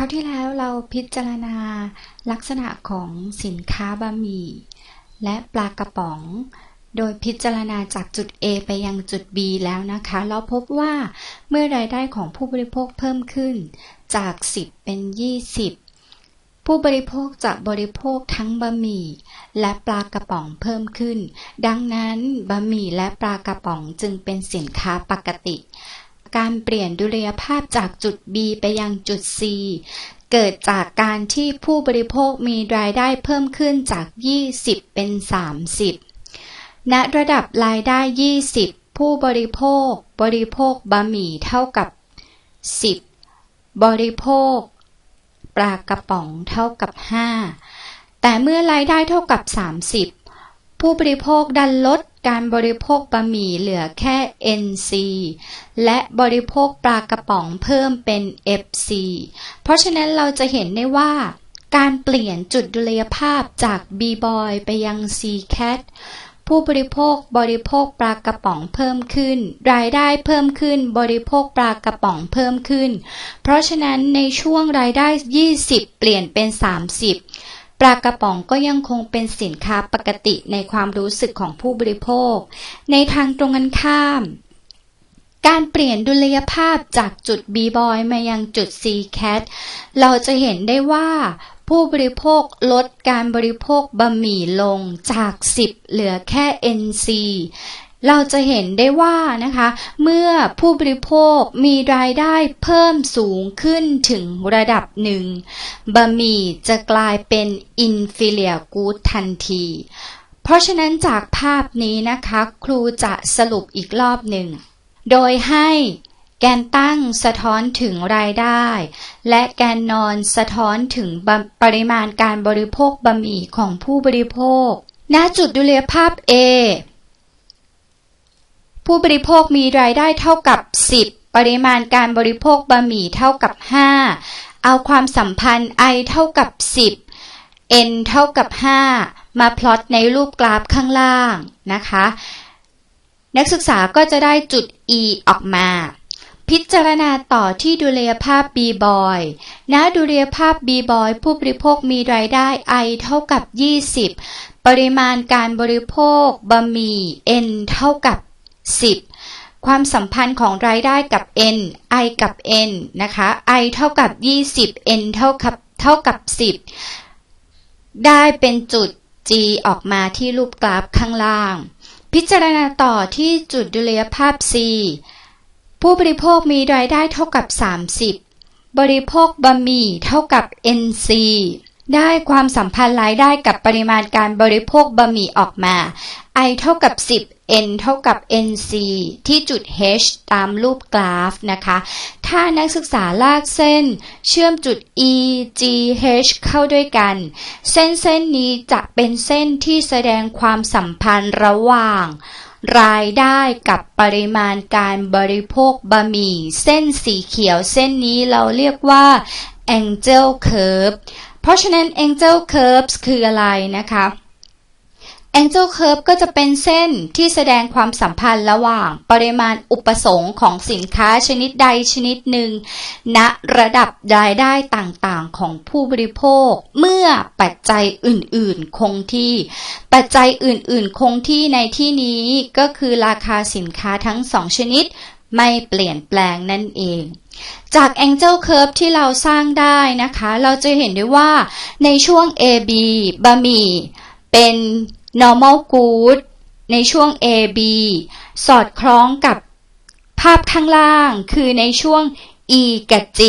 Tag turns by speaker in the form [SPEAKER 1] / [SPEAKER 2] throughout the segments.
[SPEAKER 1] คราวที่แล้วเราพิจารณาลักษณะของสินค้าบะหมี่ และปลากระป๋อง โดยพิจารณาจากจุด A ไปยังจุด B แล้วนะคะ เราพบว่าเมื่อรายได้ของผู้บริโภคเพิ่มขึ้นจาก 10 เป็น 20 ผู้บริโภคจะบริโภคทั้งบะหมี่และปลากระป๋องเพิ่มขึ้น ดังนั้นบะหมี่และปลากระป๋องจึงเป็นสินค้าปกติ การเปลี่ยนดุลยภาพจากจุด B ไปยังจุด C เกิดจากการที่ผู้บริโภคมีรายได้เพิ่มขึ้นจาก 20 เป็น 30 ณ ระดับรายได้ 20 ผู้บริโภค บริโภคบะหมี่เท่ากับ 10 บริโภค ปลากระป๋องเท่ากับ 5 แต่เมื่อรายได้เท่ากับ 30 ผู้บริโภคดันลด การบริโภคบะหมี่เหลือแค่ NC และบริโภคปลากระป๋องเพิ่มเป็น FC เพราะฉะนั้นเราจะเห็นได้ว่าการเปลี่ยนจุดดุลยภาพจาก B-boy ไปยัง C-cat ผู้บริโภคบริโภคปลากระป๋องเพิ่มขึ้น รายได้เพิ่มขึ้น บริโภคปลากระป๋องเพิ่มขึ้น เพราะฉะนั้นในช่วงรายได้ 20 เปลี่ยนเป็น 30 ปลากระป๋องก็ยังคงเป็นสินค้าปกติในความรู้สึกของผู้บริโภค ในทางตรงกันข้าม การเปลี่ยนดุลยภาพจากจุด B-boy มายังจุด C-cat เราจะเห็นได้ว่าผู้บริโภคลดการบริโภคบะหมี่ลงจาก 10 เหลือแค่ NC เราจะเห็นได้ว่านะคะ เมื่อผู้บริโภคมีรายได้เพิ่มสูงขึ้นถึงระดับหนึ่งบะหมี่จะกลายเป็น inferior good ทันที เพราะฉะนั้นจากภาพนี้นะคะ ครูจะสรุปอีกรอบหนึ่ง โดยให้แกนตั้งสะท้อนถึงรายได้ และแกนนอนสะท้อนถึงปริมาณการบริโภคบะหมี่ของผู้บริโภค ณ จุดดุลยภาพ A ผู้บริโภคมีรายได้เท่ากับ 10 ปริมาณการบริโภคบะหมี่เท่ากับ 5 เอาความสัมพันธ์ I เท่ากับ 10 N เท่ากับ 5 มาพลอตในรูปกราฟข้างล่างนะคะ นักศึกษาก็จะได้จุด E ออกมาพิจารณาต่อที่ดุลยภาพ B-boy ณดุลยภาพ B-boy ผู้บริโภคมีรายได้ I เท่ากับ 20 ปริมาณการบริโภคบะหมี่ N เท่ากับ 10 ความสัมพันธ์ของรายได้กับ N I กับ N นะคะ I เท่ากับ 20 N เท่ากับเท่ากับ 10 ได้เป็นจุด G ออกมาที่รูปกราฟข้างล่าง พิจารณาต่อที่จุดดุลยภาพ C ผู้บริโภคมีรายได้เท่ากับ 30 บริโภคบะหมี่เท่ากับ NC ได้ความสัมพันธ์รายได้กับปริมาณการบริโภคบะหมี่ออกมา I เท่ากับ10 N เท่ากับ NC ที่จุด H ตามรูปกราฟนะคะ ถ้านักศึกษาลากเส้น เชื่อมจุด E G H เข้าด้วยกัน เส้นเส้นนี้จะเป็นเส้นที่แสดงความสัมพันธ์ระหว่าง รายได้กับปริมาณการบริโภคบะหมี่ เส้นสีเขียวเส้นนี้เราเรียกว่า Angel Curve เพราะฉะนั้น Angel Curves คืออะไรนะคะ Angel Curve ก็จะเป็นเส้นที่แสดงความสัมพันธ์ระหว่างปริมาณอุปสงค์ของสินค้าชนิดใดชนิดหนึ่งณระดับรายได้ต่างๆของผู้บริโภค เมื่อปัจจัยอื่นๆคงที่ ปัจจัยอื่นๆคงที่ในที่นี้ก็คือราคาสินค้าทั้งสองชนิดไม่เปลี่ยนแปลงนั่นเอง จาก Angel Curve ที่เราสร้างได้นะคะ เราจะเห็นได้ว่าในช่วง AB บะหมี่เป็น normal good ในช่วง AB สอดคล้องกับภาพข้างล่าง คือในช่วง E กับ G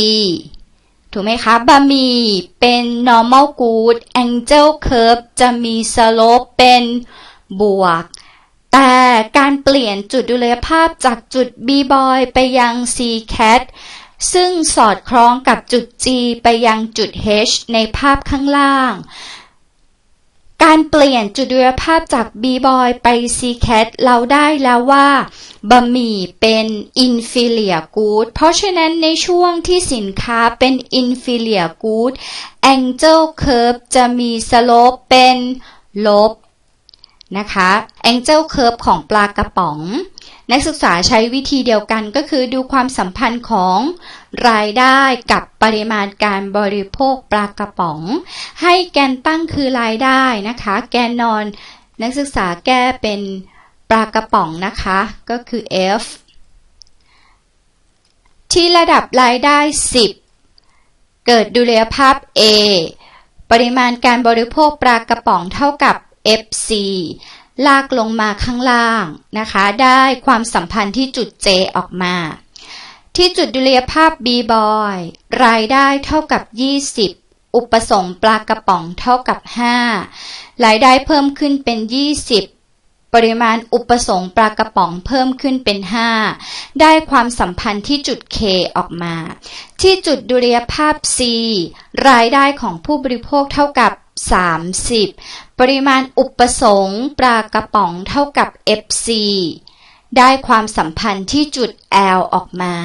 [SPEAKER 1] ถูกไหมคะบะหมี่เป็น normal good angel curve จะมี slope เป็นบวก แต่การเปลี่ยนจุดดุลยภาพจากจุด B boy ไปยัง C cat ซึ่งสอดคล้องกับจุด G ไปยังจุด H ในภาพข้างล่าง การเปลี่ยนจุดดุลยภาพจาก B-boy ไป C-cat เราได้แล้วว่าบะหมี่เป็น inferior good เพราะฉะนั้นในช่วงที่สินค้าเป็น inferior good angel curve จะมีสโลปเป็นลบนะคะ angel curve ของปลากระป๋อง นักศึกษาใช้วิธีเดียวกันก็คือดูความสัมพันธ์ของรายได้กับปริมาณการบริโภคปลากระป๋อง ให้แกนตั้งคือรายได้นะคะ แกนนอนนักศึกษาแก้เป็นปลากระป๋องนะคะ ก็คือ F ที่ระดับรายได้ 10 เกิดดุลยภาพ A ปริมาณการบริโภคปลากระป๋องเท่ากับ FC ลากลงมาข้างล่างนะคะ ได้ความสัมพันธ์ที่จุด J ออกมา ที่จุดดุลยภาพ B boy รายได้เท่ากับ 20 อุปสงค์ปลากระป๋องเท่ากับ 5 รายได้เพิ่มขึ้นเป็น 20 ปริมาณอุปสงค์ปลากระป๋องเพิ่มขึ้นเป็น 5 ได้ความสัมพันธ์ที่จุด K ออกมา ที่จุดดุลยภาพ C รายได้ของผู้บริโภคเท่ากับ 30 ปริมาณอุปสงค์ปลากระป๋องเท่ากับ FC ได้ความสัมพันธ์ที่จุด L ออกมา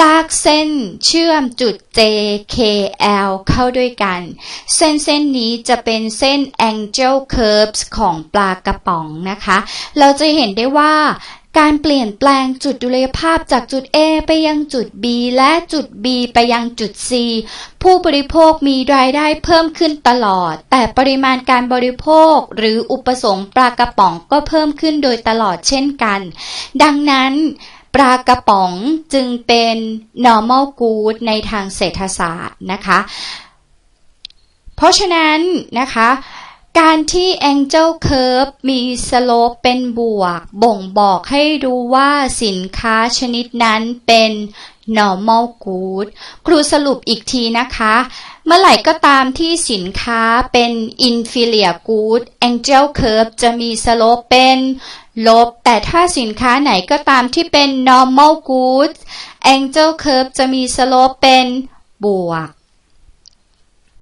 [SPEAKER 1] ลากเส้นเชื่อมจุด J K L เข้าด้วยกัน เส้นเส้นนี้จะเป็นเส้น Angel Curves ของปลากระป๋องนะคะ เราจะเห็นได้ว่า การเปลี่ยนแปลงจุดดุลยภาพจากจุด A ไปยังจุด B และจุด B ไปยังจุด C ผู้บริโภคมีรายได้เพิ่มขึ้นตลอด แต่ปริมาณการบริโภคหรืออุปสงค์ปลากระป๋องก็เพิ่มขึ้นโดยตลอดเช่นกัน ดังนั้นปลากระป๋องจึงเป็น normal good ในทางเศรษฐศาสตร์นะคะ เพราะฉะนั้นนะคะ การที่ Angel Curve มี slope เป็นบวก บ่งบอกให้รู้ว่าสินค้าชนิดนั้นเป็น normal good ครูสรุปอีกทีนะคะ เมื่อไหร่ก็ตามที่สินค้าเป็น inferior good Angel Curve จะมี slope เป็นลบ แต่ถ้าสินค้าไหนก็ตามที่เป็น normal good Angel Curve จะมี slope เป็นบวก